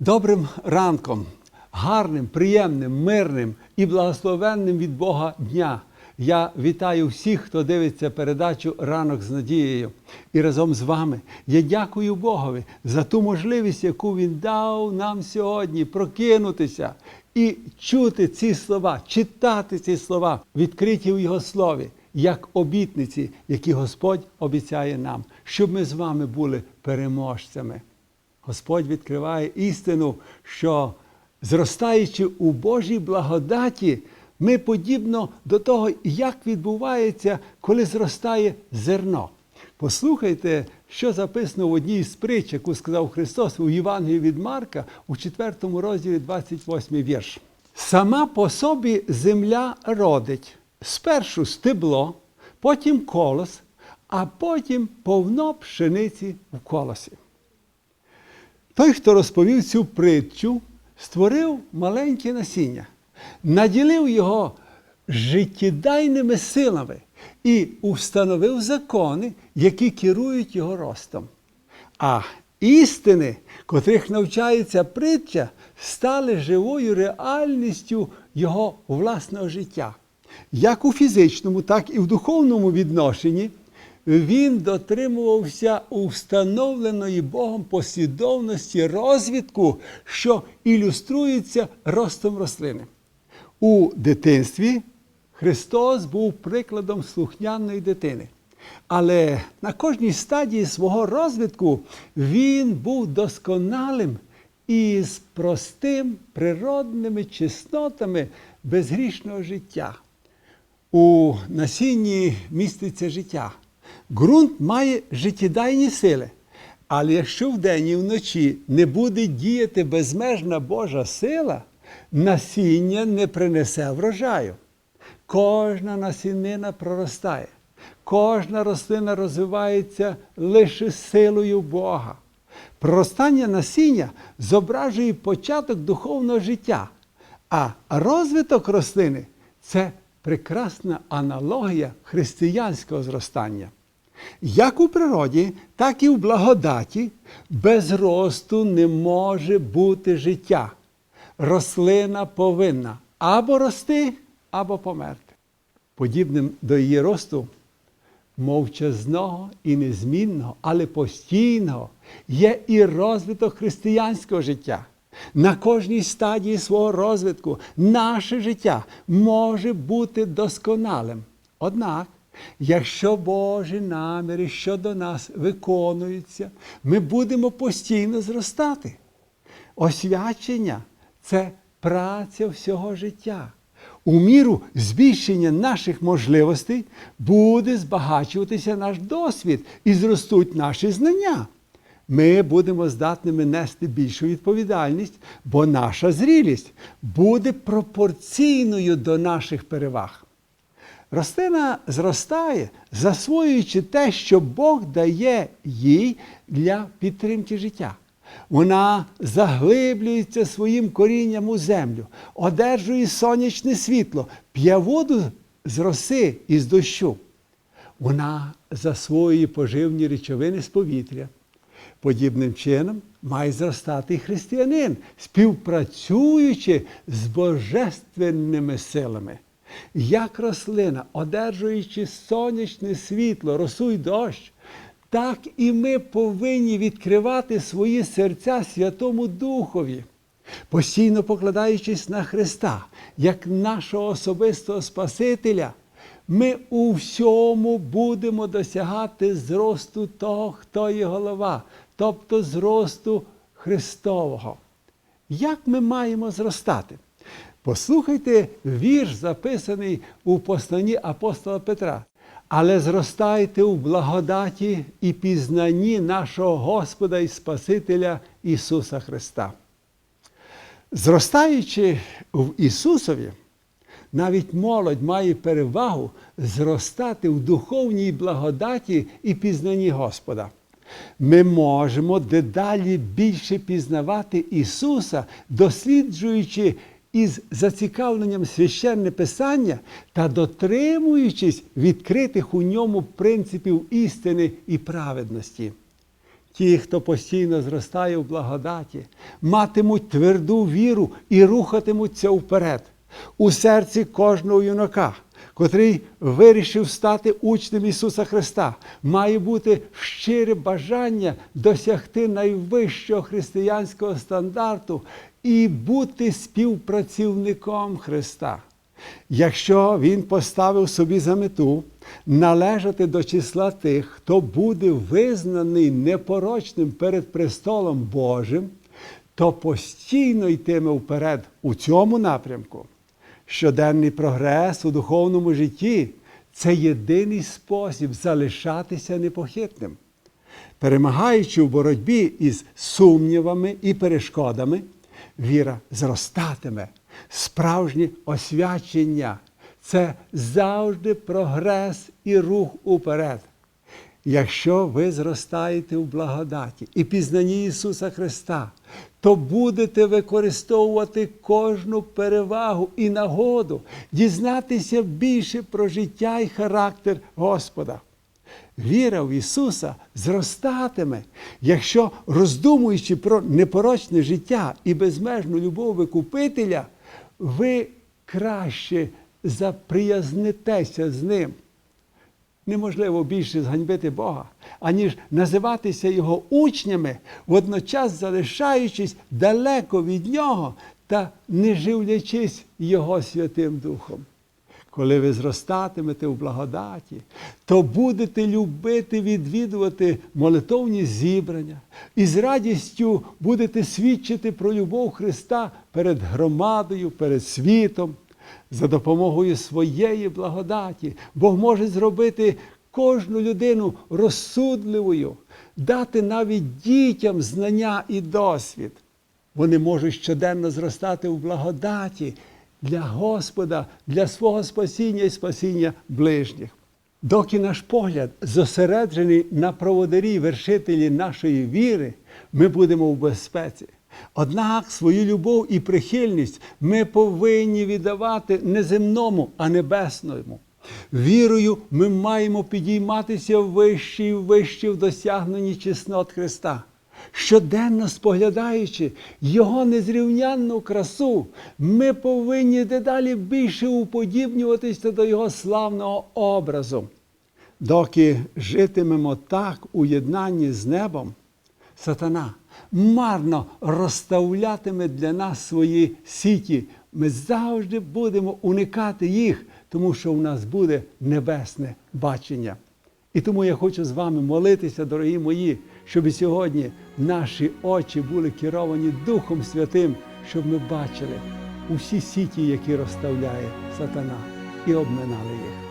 Добрим ранком, гарним, приємним, мирним і благословенним від Бога дня. Я вітаю всіх, хто дивиться передачу Ранок з надією. І разом з вами я дякую Богові за ту можливість, яку Він дав нам сьогодні прокинутися і чути ці слова, читати ці слова, відкриті в Його слові, як обітниці, які Господь обіцяє нам, щоб ми з вами були переможцями. Господь відкриває істину, що зростаючи у Божій благодаті, ми подібно до того, як відбувається, коли зростає зерно. Послухайте, що записано в одній з притч, яку сказав Христос у Євангелії від Марка у 4 розділі 28 вірш. Сама по собі земля родить спершу стебло, потім колос, а потім повно пшениці в колосі. Той, хто розповів цю притчу, створив маленьке насіння, наділив його життєдайними силами і установив закони, які керують його ростом. А істини, котрих навчається притча, стали живою реальністю його власного життя. Як у фізичному, так і в духовному відношенні він дотримувався установленої Богом послідовності розвитку, що ілюструється ростом рослини. У дитинстві Христос був прикладом слухняної дитини. Але на кожній стадії свого розвитку він був досконалим і з простим природними чеснотами безгрішного життя. У насінні міститься життя. Ґрунт має життєдайні сили. Але якщо вдень і вночі не буде діяти безмежна Божа сила, насіння не принесе врожаю. Кожна насінина проростає, кожна рослина розвивається лише силою Бога. Проростання насіння зображує початок духовного життя, а розвиток рослини це прекрасна аналогія християнського зростання. Як у природі, так і в благодаті без росту не може бути життя. Рослина повинна або рости, або померти. Подібним до її росту мовчазного і незмінного, але постійного є і розвиток християнського життя. На кожній стадії свого розвитку наше життя може бути досконалим. Однак, якщо Божі наміри щодо нас виконуються, ми будемо постійно зростати. Освячення це праця всього життя. У міру збільшення наших можливостей буде збагачуватися наш досвід і зростуть наші знання. Ми будемо здатними нести більшу відповідальність, бо наша зрілість буде пропорційною до наших переваг. Рослина зростає, засвоюючи те, що Бог дає їй для підтримки життя. Вона заглиблюється своїм корінням у землю, одержує сонячне світло, п'є воду з роси і з дощу. Вона засвоює поживні речовини з повітря. Подібним чином має зростати і християнин, співпрацюючи з божественними силами. Як рослина, одержуючи сонячне світло, росу й дощ, так і ми повинні відкривати свої серця Святому Духові, постійно покладаючись на Христа, як нашого особистого Спасителя. Ми у всьому будемо досягати зросту того, хто є голова, тобто зросту Христового. Як ми маємо зростати? Послухайте вірш, записаний у посланні апостола Петра. Але зростайте у благодаті і пізнанні нашого Господа і Спасителя Ісуса Христа. Зростаючи в Ісусові, навіть молодь має перевагу зростати в духовній благодаті і пізнанні Господа. Ми можемо дедалі більше пізнавати Ісуса, досліджуючи із зацікавленням священне Писання та дотримуючись відкритих у ньому принципів істини і праведності. Ті, хто постійно зростає в благодаті, матимуть тверду віру і рухатимуться вперед. У серці кожного юнака, котрий вирішив стати учнем Ісуса Христа, має бути щире бажання досягти найвищого християнського стандарту і бути співпрацівником Христа. Якщо він поставив собі за мету належати до числа тих, хто буде визнаний непорочним перед престолом Божим, то постійно йтиме вперед у цьому напрямку. Щоденний прогрес у духовному житті це єдиний спосіб залишатися непохитним. Перемагаючи в боротьбі із сумнівами і перешкодами, віра зростатиме. Справжнє освячення це завжди прогрес і рух уперед. Якщо ви зростаєте в благодаті і пізнанні Ісуса Христа, то будете використовувати кожну перевагу і нагоду, дізнатися більше про життя і характер Господа. Віра в Ісуса зростатиме, якщо, роздумуючи про непорочне життя і безмежну любов Викупителя, ви краще заприязнитеся з ним. Неможливо більше зганьбити Бога, аніж називатися Його учнями, водночас залишаючись далеко від Нього та не живлячись Його Святим Духом. Коли ви зростатимете в благодаті, то будете любити відвідувати молитовні зібрання і з радістю будете свідчити про любов Христа перед громадою, перед світом. За допомогою своєї благодаті Бог може зробити кожну людину розсудливою, дати навіть дітям знання і досвід. Вони можуть щоденно зростати в благодаті для Господа, для свого спасіння і спасіння ближніх. Доки наш погляд зосереджений на проводарі вершителі нашої віри, ми будемо в безпеці. Однак свою любов і прихильність ми повинні віддавати не земному, а небесному. Вірою ми маємо підійматися вище і вище в досягненні чеснот Христа. Щоденно споглядаючи Його незрівнянну красу, ми повинні дедалі більше уподібнюватися до Його славного образу. Доки житимемо так у єднанні з небом, сатана марно розставлятиме для нас свої сіті. Ми завжди будемо уникати їх, тому що у нас буде небесне бачення. І тому я хочу з вами молитися, дорогі мої, щоб сьогодні наші очі були керовані Духом Святим, щоб ми бачили усі сіті, які розставляє сатана, і обминали їх.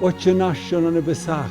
Отче наш, що на небесах,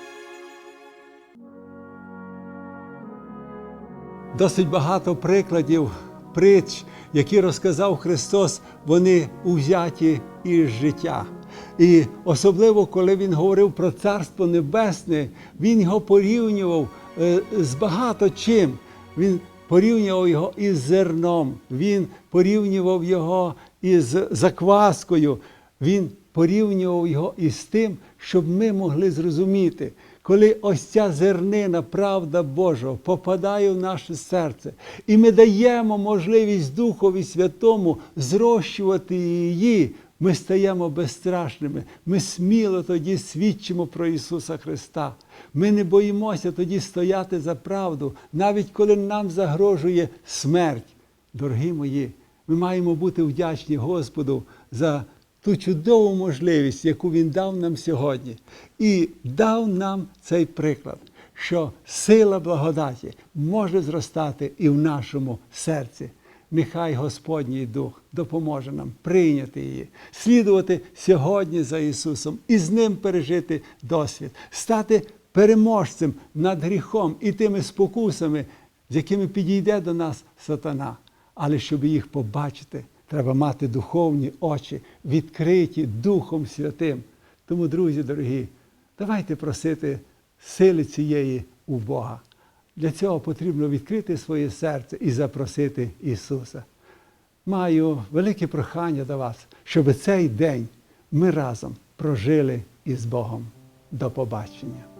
Досить багато прикладів, притч, які розказав Христос, вони узяті із життя. І особливо, коли Він говорив про Царство Небесне, Він його порівнював е, з багато чим. Він порівнював його із зерном, він порівнював його із закваскою, він порівнював його із тим, щоб ми могли зрозуміти, коли ось ця зернина, правда Божа, попадає в наше серце, і ми даємо можливість Духові Святому зрощувати її, ми стаємо безстрашними. Ми сміло тоді свідчимо про Ісуса Христа. Ми не боїмося тоді стояти за правду, навіть коли нам загрожує смерть. Дорогі мої, ми маємо бути вдячні Господу за ту чудову можливість, яку Він дав нам сьогодні, і дав нам цей приклад, що сила благодаті може зростати і в нашому серці. Нехай Господній Дух допоможе нам прийняти її, слідувати сьогодні за Ісусом і з Ним пережити досвід, стати переможцем над гріхом і тими спокусами, з якими підійде до нас сатана. Але щоб їх побачити, треба мати духовні очі, відкриті Духом Святим. Тому, друзі дорогі, давайте просити сили цієї у Бога. Для цього потрібно відкрити своє серце і запросити Ісуса. Маю велике прохання до вас, щоб цей день ми разом прожили із Богом. До побачення.